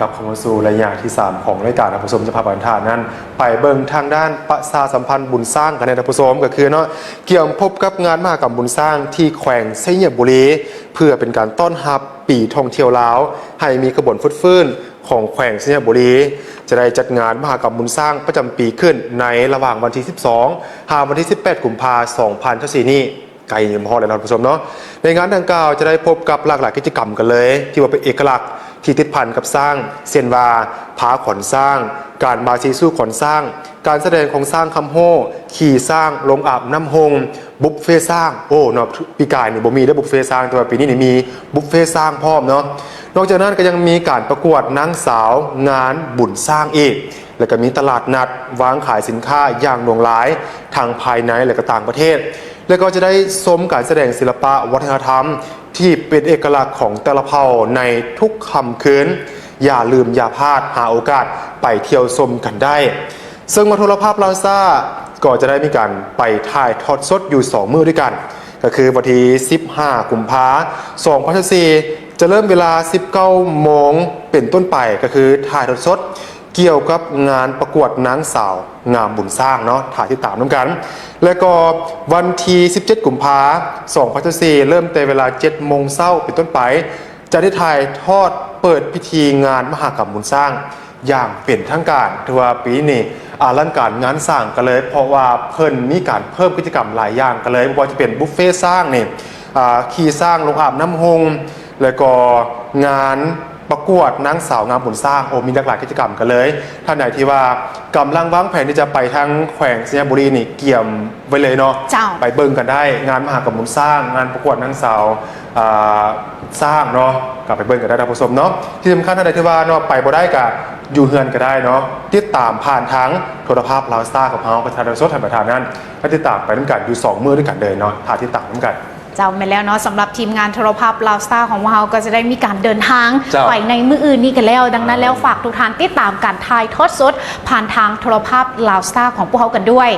กับคอมสู่ระยะที่ 3 ของรายการท่านผู้ชมจะพาบันทานนั้น ไปเบิ่งทางด้านประชาสัมพันธ์บุญสร้างกันในท่านผู้ชมก็คือเนาะเกี่ยวพบกับงานมหากรรมบุญสร้างที่แขวงไซเหียบุรี เพื่อเป็นการต้อนรับปีท่องเที่ยวลาว ให้มีขบวนฟุตฟื้นของแขวงไซเหียบุรี จะได้จัดงานมหากรรมบุญสร้างประจำปีขึ้นในระหว่างวันที่ 12หาวันที่ 18 กุมภาพันธ์2024นี้ไกลยังพอเลยนะท่านผู้ชมเนาะในงานดังกล่าวจะได้พบกับหลากหลายกิจกรรมกันเลย ที่ว่าเป็นเอกลักษณ์ ที่ติดพันกับสร้างเซียนวาผาขอนสร้าง การมาซีสู้ขอนสร้าง การแสดงของสร้างคำโห่ขี่สร้างลงอาบน้ำหงบุฟเฟ่สร้างโอ้เนาะปีกายนี่บ่มีได้บุฟเฟ่สร้างแต่ว่าปีนี้นี่มีบุฟเฟ่สร้างพร้อมเนาะนอกจากนั้นก็ยังมีการประกวดนางสาว งานบุญสร้างอีกแล้วก็มีตลาดนัดวางขายสินค้าอย่างหลวงหลาย ทางภายในและก็ต่างประเทศ แล้วก็จะได้ชมการแสดงศิลปะวัฒนธรรม ที่เป็นเอกลักษณ์ของแต่ละเผ่าในทุกคำคืนอย่าลืมอย่าพลาดหาโอกาสไปเที่ยวชมกันได้ ซึ่งมาโทรภาพลาวซ่าก็จะได้มีการไปถ่ายทอดสดอยู่ 2 มือด้วยกัน ก็คือวันที่ 15 กุมภาพันธ์2024จะเริ่มเวลา 19โมงเป็นต้นไปก็คือถ่ายทอดสด เกี่ยวกับงานประกวดนางสาว งามบุญสร้างเนาะถ่ายที่ตามน้ำกัน แล้วก็วันที่17 กุมภาพันธ์2024เริ่มแต่เวลา7โมงเช้าเป็นต้นไป จะได้ถ่ายทอดเปิดพิธีงานมหากรรมบุญสร้าง อย่างเป็นทางการถือว่าปีนี้อาลังการงานสร้างกันเลย เพราะว่าเพิ่นมีการเพิ่มกิจกรรมหลายอย่างกันเลยไม่ว่าจะเป็นบุฟเฟ่สร้างนี่ยขี่สร้างลงอาบน้ำหงแล้วก็งาน ประกวดนางสาวงามบุญสร้างโอ้มีหลากหลายกิจกรรมกันเลย ท่านไหนที่ว่ากำลังวางแผนที่จะไปทางแขวงสัญบุรีนี่เกี่ยมไว้เลยเนาะเจ้า ไปเบิ่งกันได้ งานมหากรรมบุญสร้าง งานประกวดนางสาวอ่าสร้างเนาะกลับไปเบิ่งกันได้ท่านผู้ชมเนาะที่สำคัญท่านใดที่ว่าเนาะไปบ่ได้ก็อยู่เฮือนก็ได้เนาะติดตามผ่านทางโทรภาพลาวสตาร์กับเฮาประธานสดแห่งประธานนั้นก็ติดตามไปด้วยกันอยู่สองมือด้วยกันเลยเนาะถ่ายที่ต่างด้วยกัน เจ้าไปแล้วเนาะสำหรับทีมงานโทรภาพลาวสตาร์ของเราก็จะได้มีการเดินทางเจ้าไปในมืออื่นนี่กันแล้ว ดังนั้นแล้วฝากทุกท่านติดตามการถ่ายทอดสด ผ่านทางโทรภาพลาวสตาร์ของพวกเขากันด้วย